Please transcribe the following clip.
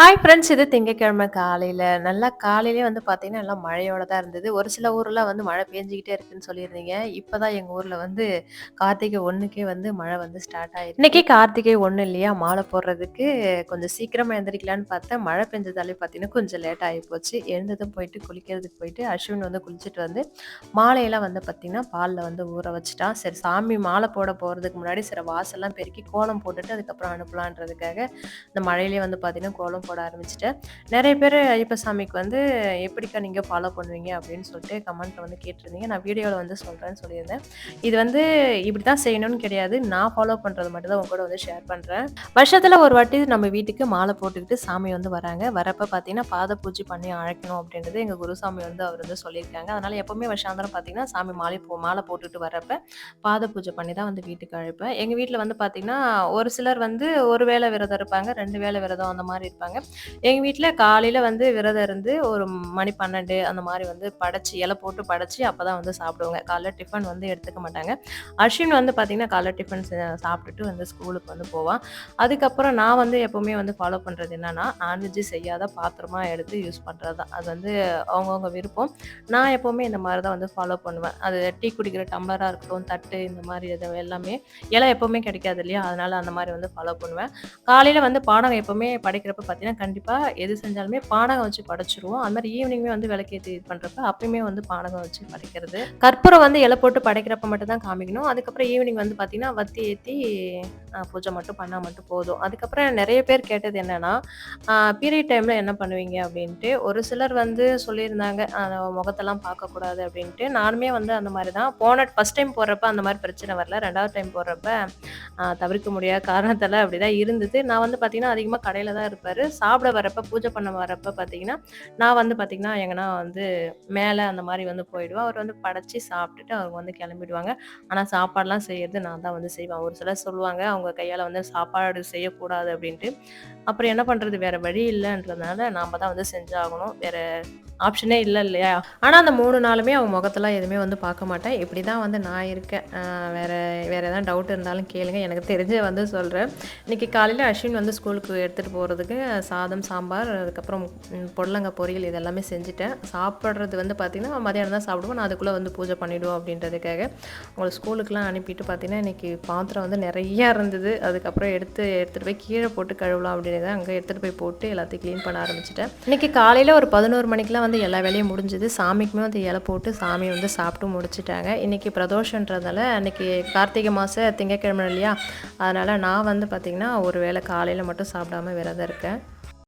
Hi friends இது திங்கக்கிழமை காலையில் நல்லா காலையிலேயே வந்து பார்த்தீங்கன்னா, நல்லா மழையோட தான் இருந்தது. ஒரு சில ஊரில் வந்து மழை பெஞ்சிக்கிட்டே இருக்குன்னு சொல்லியிருந்தீங்க. இப்போ தான் எங்கள் ஊரில் வந்து கார்த்திகை ஒன்றுக்கே வந்து மழை வந்து ஸ்டார்ட் ஆயிருக்கு. இன்றைக்கி கார்த்திகை ஒன்று இல்லையா? மாலை போடுறதுக்கு கொஞ்சம் சீக்கிரமாக எழுந்திரிக்கலான்னு பார்த்தேன். மழை பெஞ்சதாலே பார்த்தீங்கன்னா, கொஞ்சம் லேட் ஆகி போச்சு. எழுந்ததும் போயிட்டு குளிக்கிறதுக்கு போயிட்டு, அஸ்வின் வந்து குளிச்சுட்டு வந்து மாலையெல்லாம் வந்து பார்த்தீங்கன்னா, பாலில் வந்து ஊற வச்சுட்டான். சரி சாமி மாலை போட போகிறதுக்கு முன்னாடி சில வாசல்லாம் பெருக்கி கோலம் போட்டுட்டு அதுக்கப்புறம் அனுப்பலான்றதுக்காக, இந்த மழையிலேயே வந்து பார்த்தீங்கன்னா, ஃபாலோ போட ஆரம்பிச்சிட்டேன் நிறைய பேர் ஐயப்ப சாமிக்கு வந்து எப்படிக்கா நீங்கள் ஃபாலோ பண்ணுவீங்க? அப்படின்னு சொல்லிட்டு கமெண்ட்டில் வந்து கேட்டிருந்தீங்க. நான் வீடியோவில் வந்து சொல்றேன்னு சொல்லியிருந்தேன். இது வந்து இப்படி தான் செய்யணும்னு கிடையாது. நான் ஃபாலோ பண்ணுறது மட்டும் தான் உங்க கூட வந்து ஷேர் பண்ணுறேன் வருஷத்தில் ஒரு வாட்டி நம்ம வீட்டுக்கு மாலை போட்டுக்கிட்டு சாமி வந்து வராங்க. வரப்போ பார்த்தீங்கன்னா, பாத பூஜை பண்ணி அழைக்கணும் அப்படின்றது எங்கள் குருசாமி வந்து அவர் வந்து சொல்லியிருக்காங்க. அதனால் எப்போவுமே வருஷாந்திரம் பார்த்தீங்கன்னா, சாமி மாலை போ மாலை போட்டுட்டு வரப்ப பாத பூஜை பண்ணி தான் வந்து வீட்டுக்கு அழைப்பேன். எங்கள் வீட்டில் வந்து பார்த்தீங்கன்னா, ஒரு சிலர் வந்து ஒரு வேளை விரதம் இருப்பாங்க. ரெண்டு வேளை விரதம் அந்த மாதிரி இருப்பாங்க. எங்கள் வீட்டில் காலையில் வந்து விரதம் இருந்து ஒரு மணி 12 அந்த மாதிரி வந்து படைச்சி இலை போட்டு படைச்சி அப்போ தான் வந்து சாப்பிடுவாங்க காலைல டிஃபன் வந்து எடுத்துக்க மாட்டாங்க. அஸ்வின் வந்து பார்த்தீங்கன்னா, காலைல டிஃபன் சாப்பிட்டுட்டு வந்து ஸ்கூலுக்கு வந்து போவான். அதுக்கப்புறம் நான் வந்து எப்போவுமே வந்து ஃபாலோ பண்ணுறது என்னென்னா நான்வெஜ் செய்யாத பாத்திரமா எடுத்து யூஸ் பண்ணுறது தான். அது வந்து அவங்கவுங்க விருப்பம். நான் எப்போவுமே இந்த மாதிரி தான் வந்து ஃபாலோ பண்ணுவேன். அது டீ குடிக்கிற டம்ளராக இருக்கட்டும், தட்டு இந்த மாதிரி இது எல்லாமே இலை எப்போவுமே கிடைக்காது இல்லையா? அதனால் அந்த மாதிரி வந்து ஃபாலோ பண்ணுவேன். காலையில் வந்து பாடம் எப்போவுமே படிக்கிறப்ப பார்த்தீங்கன்னா, கண்டிப்பாக எது செஞ்சாலுமே பானகம் வச்சு படைச்சிருவோம் அது மாதிரி ஈவினிங்குமே வந்து விளக்கேற்றி இது பண்ணுறப்ப அப்பயுமே வந்து பானகம் வச்சு படைக்கிறது. கற்பூரம் வந்து இலை போட்டு படைக்கிறப்ப மட்டும் தான் காமிக்கணும். அதுக்கப்புறம் ஈவினிங் வந்து பார்த்தீங்கன்னா, வத்தி ஏற்றி பூஜை மட்டும் பண்ணால் மட்டும் போதும். அதுக்கப்புறம் நிறைய பேர் கேட்டது என்னென்னா பீரியட் டைமில் என்ன பண்ணுவீங்க? அப்படின்ட்டு. ஒரு சிலர் வந்து சொல்லியிருந்தாங்க, முகத்தெல்லாம் பார்க்கக்கூடாது அப்படின்ட்டு. நானுமே வந்து அந்த மாதிரி தான். போன ஃபஸ்ட் டைம் போடுறப்ப அந்த மாதிரி பிரச்சனை வரல. ரெண்டாவது டைம் போடுறப்ப தவிர்க்க முடியாத காரணத்தால் அப்படி தான் இருந்தது. நான் வந்து பார்த்தீங்கன்னா, அதிகமாக கடையில் தான் இருப்பார் சாப்பிட வரப்ப, பூஜை பண்ண வரப்ப பார்த்தீங்கன்னா, நான் வந்து பார்த்தீங்கன்னா, எங்கன்னா வந்து மேலே அந்த மாதிரி வந்து போயிடுவேன். அவர் வந்து படைச்சி சாப்பிட்டுட்டு அவங்க வந்து கிளம்பிடுவாங்க. ஆனால் சாப்பாடெலாம் செய்யறது நான் தான் வந்து செய்வேன். ஒரு சிலர் சொல்லுவாங்க, அவங்க கையால் வந்து சாப்பாடு செய்யக்கூடாது அப்படின்ட்டு. அப்புறம் என்ன பண்ணுறது வேறு வழி இல்லைன்றதுனால நாம் தான் வந்து செஞ்சாகணும். வேறு ஆப்ஷனே இல்லை இல்லையா? ஆனால் அந்த மூணு நாளுமே அவங்க முகத்தெல்லாம் எதுவுமே வந்து பார்க்க மாட்டேன். இப்படி தான் வந்து நான் இருக்கேன். வேறு வேறு எதாவது டவுட் இருந்தாலும் கேளுங்க. எனக்கு தெரிஞ்ச வந்து சொல்கிறேன் இன்றைக்கி காலையில் அஸ்வின் வந்து ஸ்கூலுக்கு எடுத்துகிட்டு போகிறதுக்கு சாதம், சாம்பார், அதுக்கப்புறம் பொடலங்க பொரியல் இதெல்லாமே செஞ்சுட்டேன். சாப்பிட்றது வந்து பார்த்தீங்கன்னா, மதியானம் தான் சாப்பிடுவோம். நான் அதுக்குள்ளே வந்து பூஜை பண்ணிவிடுவோம் அப்படின்றதுக்காக. அவங்கள ஸ்கூலுக்குலாம் அனுப்பிட்டு பார்த்தீங்கன்னா, இன்னைக்கு பாத்திரம் வந்து நிறையா இருந்தது. அதுக்கப்புறம் எடுத்து எடுத்துகிட்டு போய் கீழே போட்டு கழுவலாம் அப்படின்னு தான் அங்கே எடுத்துகிட்டு போய் போட்டு எல்லாத்தையும் க்ளீன் பண்ண ஆரம்பிச்சிட்டேன் இன்னைக்கு காலையில் ஒரு 11 மணிக்கெல்லாம் வந்து எல்லா வேலையும் முடிஞ்சுது. சாமிக்குமே வந்து இலை போட்டு சாமி வந்து சாப்பிட்டு முடிச்சிட்டாங்க இன்றைக்கி பிரதோஷன்றதால அன்னைக்கு கார்த்திகை மாதம் திங்கட்கிழமை இல்லையா? அதனால் நான் வந்து பார்த்திங்கன்னா ஒரு வேளை காலையில் மட்டும் சாப்பிடாம விரதம் இருக்கேன்.